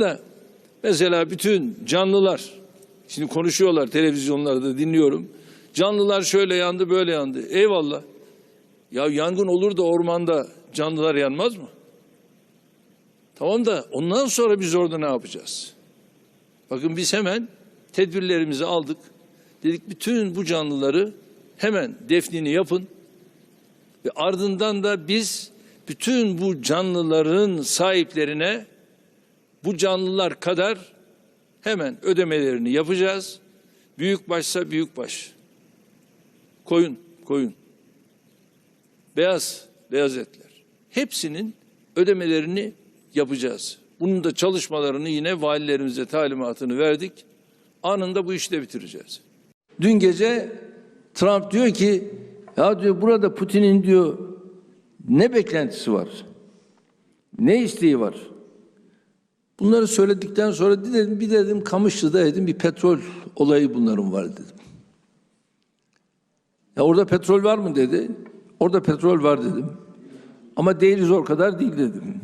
da mesela bütün canlılar şimdi konuşuyorlar televizyonlarda dinliyorum. Canlılar şöyle yandı böyle yandı. Eyvallah. Ya yangın olur da ormanda canlılar yanmaz mı? Tamam da ondan sonra biz orada ne yapacağız? Bakın biz hemen tedbirlerimizi aldık. Dedik bütün bu canlıları hemen defnini yapın. Ve ardından da biz bütün bu canlıların sahiplerine bu canlılar kadar hemen ödemelerini yapacağız. Büyük başsa büyük baş. Koyun, koyun. Beyaz, beyaz etler. Hepsinin ödemelerini yapacağız. Bunun da çalışmalarını yine valilerimize talimatını verdik. Anında bu işi de bitireceğiz. Dün gece Trump diyor ki ya diyor burada Putin'in diyor ne beklentisi var? Ne isteği var? Bunları söyledikten sonra dedim bir dedim Kamışlı'da dedim bir petrol olayı bunların var dedim. Ya orada petrol var mı dedi. Orada petrol var dedim. Ama değiliz o kadar değil dedim.